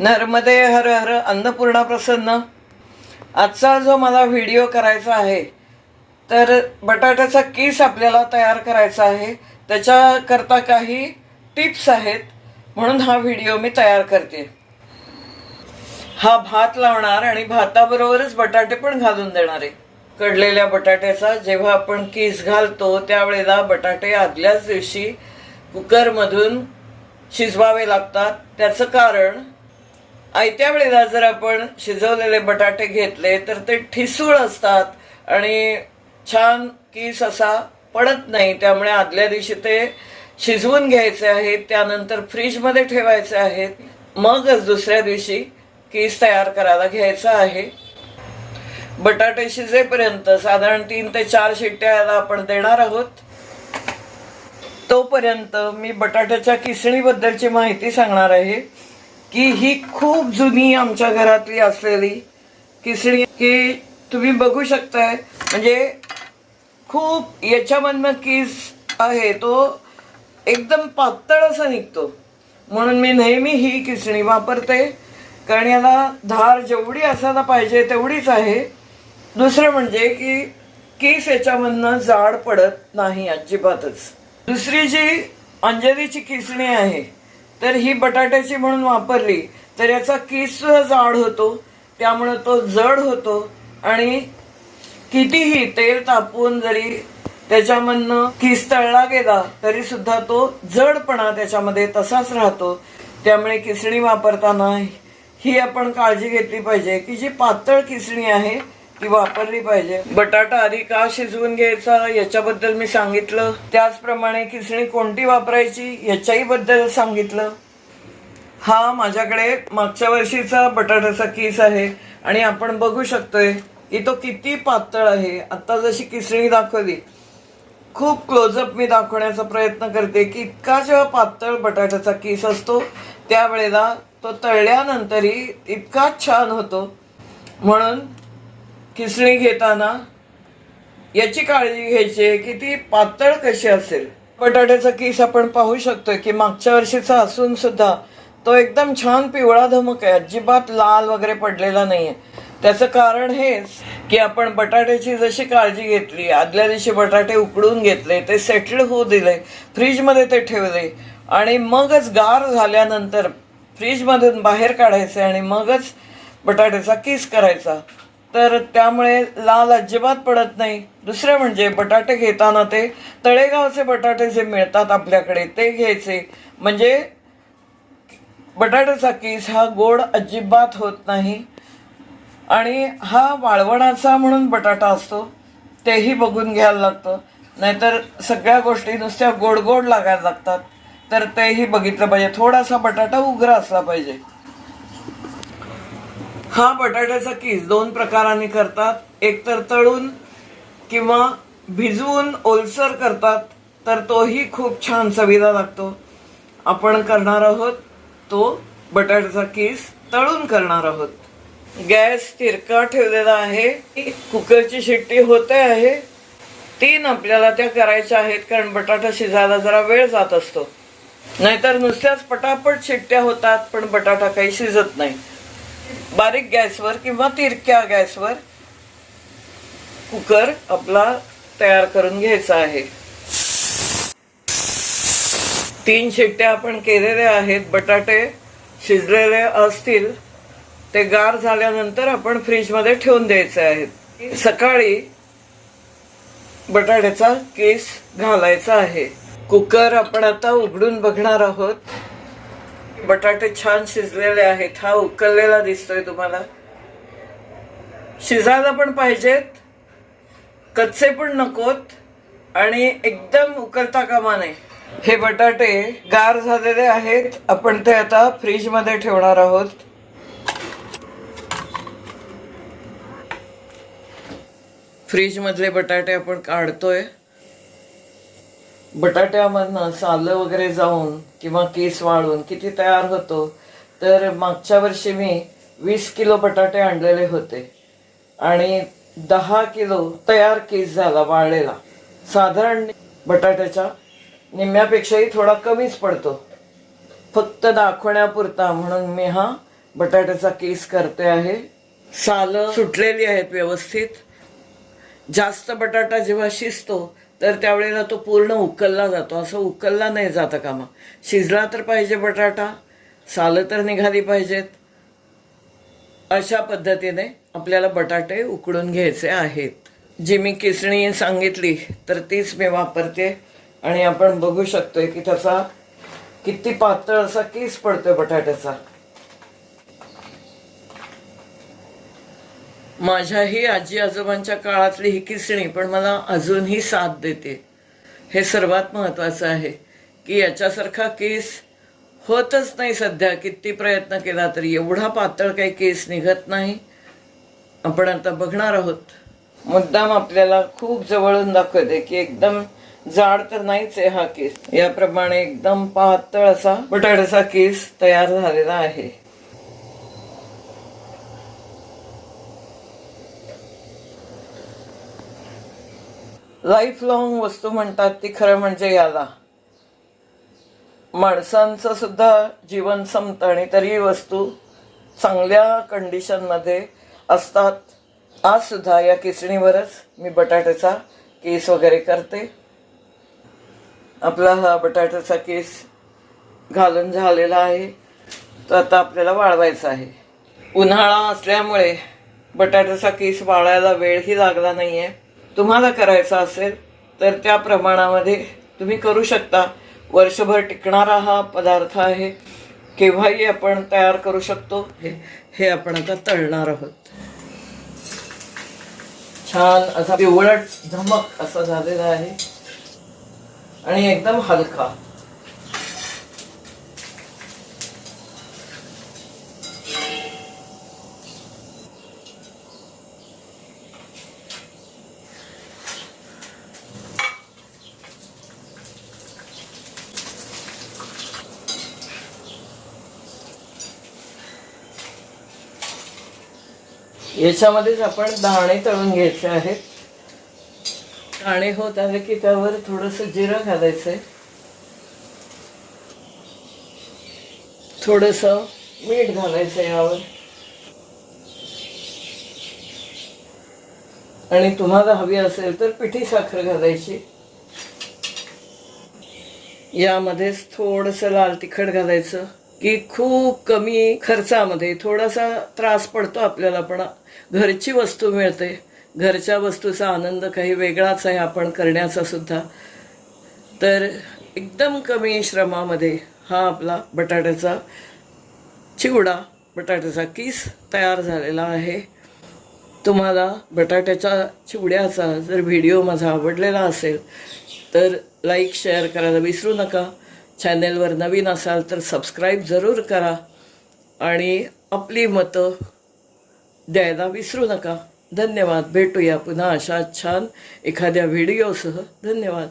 नर्मदे हर हर अन्नपूर्णा प्रसन्न. आजचा जो मला व्हिडिओ करायचा आहे तर बटाट्याचा किस आपल्याला तयार करायचा आहे त्याच्याकरता काही टिप्स आहेत म्हणून हा व्हिडिओ मी तयार करते. हा भात लावणार आणि भाताबरोबरच बटाटे पण घालून देणार आहे. कडलेल्या बटाट्याचा जेव्हा आपण किस घालतो त्यावेळेला बटाटे आदल्याच दिवशी कुकरमधून शिजवावे लागतात. त्याचं कारण आयत्या वेळेला जर आपण शिजवलेले बटाटे घेतले तर ते ठिसूळ असतात आणि छान किस असा पडत नाही. त्यामुळे आदल्या दिवशी ते शिजवून घ्यायचे आहेत त्यानंतर फ्रीजमध्ये ठेवायचे आहेत. मगच दुसऱ्या दिवशी किस तयार करायला घ्यायचा आहे. बटाटे शिजेपर्यंत साधारण तीन ते चार शिट्ट्या याला आपण देणार आहोत. तोपर्यंत मी बटाट्याच्या किसणीबद्दलची माहिती सांगणार आहे. की ही खूप जुनी आमच्या घरातली असलेली किसणी की तुम्ही बघू शकताय. म्हणजे खूप याच्यामधनं किस आहे तो एकदम पातळ असा निघतो. म्हणून मी नेहमी ही किसणी वापरते. कारण याला धार जेवढी असायला पाहिजे तेवढीच आहे. दुसरं म्हणजे की केस याच्यामधनं जाड पडत नाही अजिबातच. दुसरी जी अंजलीची किसणी आहे तर ही बटाट्याची म्हणून वापरली तर याचा केस जाड होतो त्यामुळं तो जड होतो आणि कितीही तेल तापवून जरी त्याच्यामधनं किस तळला गेला तरी सुद्धा तो जडपणा त्याच्यामध्ये तसाच राहतो. त्यामुळे किसणी वापरताना ही आपण काळजी घेतली पाहिजे की जी पातळ किसणी आहे ती वापरली पाहिजे. बटाटा आधी का शिजवून घ्यायचा याच्याबद्दल मी सांगितलं. त्याचप्रमाणे किसणी कोणती वापरायची याच्याही बद्दल सांगितलं. हा माझ्याकडे मागच्या वर्षीचा बटाट्याचा किस आहे आणि आपण बघू शकतोय की तो किती पातळ आहे. आता जशी किसणी दाखवली खूप क्लोजअप मी दाखवण्याचा प्रयत्न करते की इतका जेव्हा पातळ बटाट्याचा किस असतो त्यावेळेला तो तळल्यानंतरही इतकाच छान होतो. म्हणून किसणी घेताना? याची काळजी घ्यायची आहे की ती पातळ कशी असेल? बटाट्याचा किस आपण पाहू शकतोय की मागच्या वर्षीचा असून सुद्धा तो एकदम छान पिवळा धमक आहे. अजिबात लाल वगैरे पडलेला नाहीये. त्याचं कारण हेच की आपण बटाट्याची जशी काळजी घेतली आदल्या दिवशी बटाटे उकडून घेतले ते सेटल होऊ दिले फ्रीजमध्ये ते ठेवले आणि मगच गार झाल्यानंतर फ्रीजमधून बाहेर काढायचे आणि मगच बटाट्याचा किस करायचा. तर त्यामुळे लाल अजिबात पडत नाही. दुसरं म्हणजे बटाटे घेताना ते तळेगावचे बटाटे जे मिळतात आपल्याकडे ते घ्यायचे. म्हणजे बटाट्याचा किस हा गोड अजिबात होत नाही. आणि हा वाळवणाचा म्हणून बटाटा असतो तेही बघून घ्यायला लागतं. नाहीतर सगळ्या गोष्टी नुसत्या गोड गोड लागायला लागतात. तर तेही बघितलं पाहिजे. थोडासा बटाटा उग्र असला पाहिजे. हा बटाट्याचा किस दोन प्रकाराने करतात. एक तर तळून किंवा भिजवून ओलसर करतात तर तोही खूप छान चवीला लागतो. आपण करणार आहोत तो बटाट्याचा किस तळून करणार आहोत. गॅस तिरका ठेवलेला आहे. कुकरची शिट्टी होते आहे. तीन आपल्याला त्या करायच्या आहेत कारण बटाटा शिजायला जरा वेळ जात असतो. नाहीतर नुसत्याच पटापट शिट्ट्या होतात पण बटाटा काही शिजत नाही. बारीक गॅसवर किंवा तिरक्या गॅसवर कुकर आपला तयार करून घ्यायचा आहे. तीन शिट्ट्या आपण केलेल्या आहेत. बटाटे शिजलेले असतील ते गार झाल्यानंतर आपण फ्रीजमध्ये ठेवून द्यायचे आहेत. सकाळी बटाट्याचा केस घालायचा आहे. कुकर आपण आता उघडून बघणार आहोत. बटाटे छान शिजलेले आहेत. हा उकललेला दिसतोय तुम्हाला. शिजायला पण पाहिजेत. कच्चे पण नकोत. आणि एकदम उकलता कामा नये. हे बटाटे गार झालेले आहेत. आपण ते आता फ्रीजमध्ये ठेवणार आहोत. फ्रीज मधले बटाटे आपण काढतोय. बटाट्यामधनं सालं वगैरे जाऊन किंवा केस वाळून किती तयार होतो तर मागच्या वर्षी मी वीस किलो बटाटे आणलेले होते. आणि दहा किलो तयार केस झाला वाळलेला. साधारण बटाट्याच्या निम्म्यापेक्षाही थोडा कमीच पडतो. फक्त दाखवण्यापुरता म्हणून मी हा बटाट्याचा केस करते आहे. सालं सुटलेली आहेत व्यवस्थित. जास्त बटाटा जेव्हा शिजतो तर त्यावेळेला तो पूर्ण उकलला जातो. असं उकलला नाही जाता कामा. शिजला तर पाहिजे बटाटा सालं तर निघाली पाहिजेत. अशा पद्धतीने आपल्याला बटाटे उकडून घ्यायचे आहेत. जी मी किसणी सांगितली तर तीच मी वापरते. आणि आपण बघू शकतोय की त्याचा किती पातळ असा किस पडतोय बटाट्याचा. माझ्याही आजी आजोबांच्या काळातली ही किसणी पण मला अजूनही साथ देते. हे सर्वात महत्त्वाचं आहे की याच्यासारखा केस होतच नाही सध्या. किती प्रयत्न केला तरी एवढा पातळ काही केस निघत नाही. आपण आता बघणार आहोत. मुद्दाम आपल्याला खूप जवळून दाखवते की एकदम जाड तर नाहीच आहे हा केस. याप्रमाणे एकदम पातळ असा बटाट्याचा केस तयार झालेला आहे. लाईफ लॉंग वस्तू म्हणतात ती खरं म्हणजे याला. माणसांचं सुद्धा जीवन संपतं आणि तरी वस्तू चांगल्या कंडिशनमध्ये असतात. आज सुद्धा या किसणीवरच मी बटाट्याचा केस वगैरे करते. आपला हा बटाट्याचा केस घालून झालेला आहे. तो आता आपल्याला वाळवायचा आहे. उन्हाळा असल्यामुळे बटाट्याचा केस वाळायला वेळही लागला नाही आहे तुम्हाला करायचा असेल तर त्या प्रमाणामध्ये तुम्ही करू शकता. वर्षभर टिकणारा हा पदार्थ आहे. केव्हाही आपण तयार करू शकतो. हे हे आपण आता तळणार आहोत. छान असा पिवळट धमक असा झालेला आहे. आणि एकदम हलका. याच्यामध्येच आपण दाणे तळून घ्यायचे आहेत. दाणे होत आले की त्यावर थोडस जिरं घालायचंय. थोडस मीठ घालायचं यावर. आणि तुम्हाला हवी असेल तर पिठी साखर घालायची. यामध्येच थोडस लाल तिखट घालायचं. की खूप कमी खर्चामध्ये थोडासा त्रास पडतो आपल्याला पण घरची वस्तू मिळते. घरच्या वस्तूचा आनंद काही वेगळाच आहे आपण करण्याचा सुद्धा. तर एकदम कमी श्रमामध्ये हा आपला बटाट्याचा चिवडा बटाट्याचा किस तयार झालेला आहे. तुम्हाला बटाट्याच्या चिवड्याचा जर व्हिडिओ माझा आवडलेला असेल तर लाईक शेअर करायला विसरू नका. चॅनेलवर नवीन असाल तर सबस्क्राईब जरूर करा आणि आपली मतं द्यायला विसरू नका. धन्यवाद. भेटूया पुन्हा अशा छान एखाद्या व्हिडिओसह धन्यवाद.